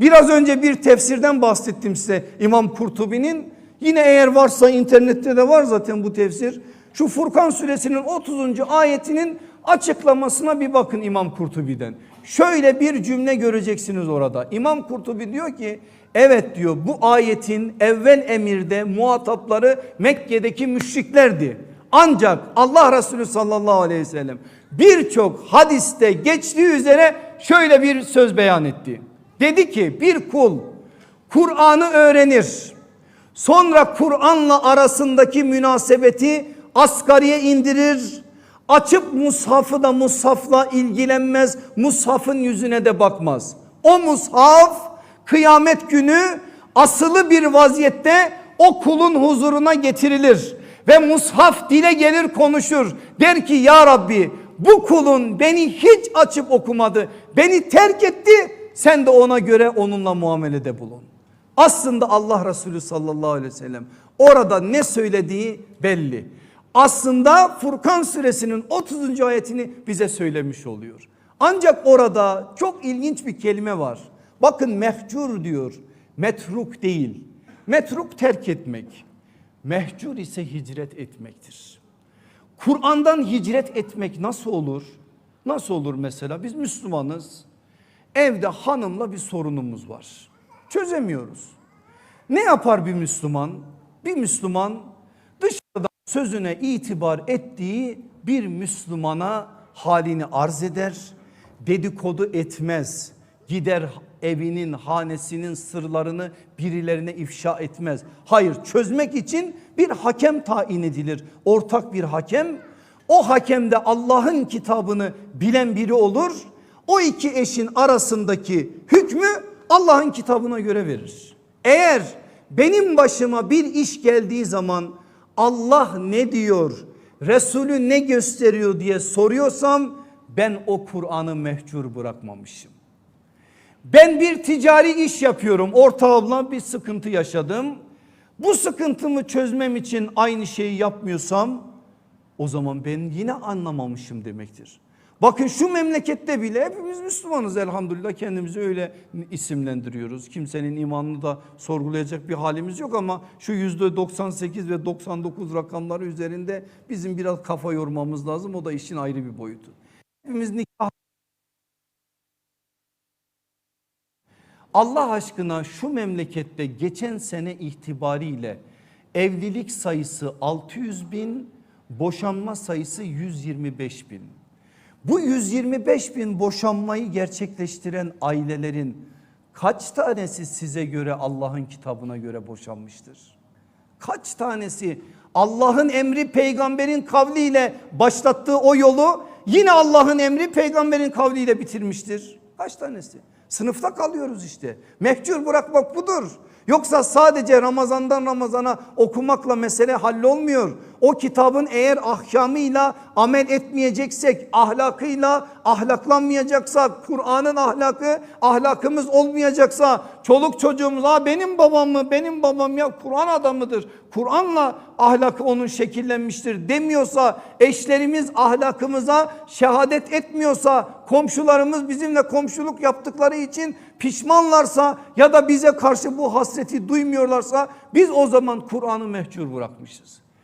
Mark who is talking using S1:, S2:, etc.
S1: Biraz önce bir tefsirden bahsettim size İmam Kurtubi'nin. Yine eğer varsa internette de var zaten bu tefsir. Şu Furkan suresinin 30. ayetinin açıklamasına bir bakın İmam Kurtubi'den. Şöyle bir cümle göreceksiniz orada. İmam Kurtubi diyor ki evet diyor bu ayetin evvel emirde muhatapları Mekke'deki müşriklerdi. Ancak Allah Resulü sallallahu aleyhi ve sellem birçok hadiste geçtiği üzere şöyle bir söz beyan etti. Dedi ki bir kul Kur'an'ı öğrenir. Sonra Kur'an'la arasındaki münasebeti asgariye indirir. Açıp mushafı da mushafla ilgilenmez. Mushafın yüzüne de bakmaz. O mushaf kıyamet günü asılı bir vaziyette o kulun huzuruna getirilir. Ve mushaf dile gelir konuşur. Der ki ya Rabbi bu kulun beni hiç açıp okumadı. Beni terk etti. Sen de ona göre onunla muamelede bulun. Aslında Allah Resulü sallallahu aleyhi ve sellem orada ne söylediği belli. Aslında Furkan suresinin 30. ayetini bize söylemiş oluyor. Ancak orada çok ilginç bir kelime var. Bakın mehcur diyor. Metruk değil. Metruk terk etmek. Mehcur ise hicret etmektir. Kur'an'dan hicret etmek nasıl olur? Nasıl olur mesela? Biz Müslümanız. Evde hanımla bir sorunumuz var. Çözemiyoruz. Ne yapar bir Müslüman? Bir Müslüman dışarıda sözüne itibar ettiği bir Müslümana halini arz eder. Dedikodu etmez. Gider evinin hanesinin sırlarını birilerine ifşa etmez. Hayır çözmek için bir hakem tayin edilir. Ortak bir hakem. O hakem de Allah'ın kitabını bilen biri olur. O iki eşin arasındaki hükmü Allah'ın kitabına göre verir. Eğer benim başıma bir iş geldiği zaman Allah ne diyor, Resulü ne gösteriyor diye soruyorsam ben o Kur'an'ı mehcur bırakmamışım. Ben bir ticari iş yapıyorum. Ortağımla bir sıkıntı yaşadım. Bu sıkıntımı çözmem için aynı şeyi yapmıyorsam o zaman ben yine anlamamışım demektir. Bakın şu memlekette bile hepimiz Müslümanız elhamdülillah kendimizi öyle isimlendiriyoruz. Kimsenin imanını da sorgulayacak bir halimiz yok ama şu yüzde 98 ve 99 rakamları üzerinde bizim biraz kafa yormamız lazım. O da işin ayrı bir boyutu. Hepimiz nikah Allah aşkına şu memlekette geçen sene itibariyle evlilik sayısı 600 bin, boşanma sayısı 125 bin. Bu 125 bin boşanmayı gerçekleştiren ailelerin kaç tanesi size göre Allah'ın kitabına göre boşanmıştır? Kaç tanesi Allah'ın emri peygamberin kavliyle başlattığı o yolu yine Allah'ın emri peygamberin kavliyle bitirmiştir? Kaç tanesi? Sınıfta kalıyoruz işte. Mehcur bırakmak budur. Yoksa sadece Ramazan'dan Ramazan'a okumakla mesele hallolmuyor. O kitabın eğer ahkamıyla amel etmeyeceksek, ahlakıyla ahlaklanmayacaksak, Kur'an'ın ahlakı ahlakımız olmayacaksa, çoluk çocuğumuz benim babam mı benim babam ya Kur'an adamıdır. Kur'an'la ahlakı onun şekillenmiştir demiyorsa, eşlerimiz ahlakımıza şehadet etmiyorsa, komşularımız bizimle komşuluk yaptıkları için pişmanlarsa ya da bize karşı bu hasreti duymuyorlarsa biz o zaman Kur'an'ı mehcur bırakmışız.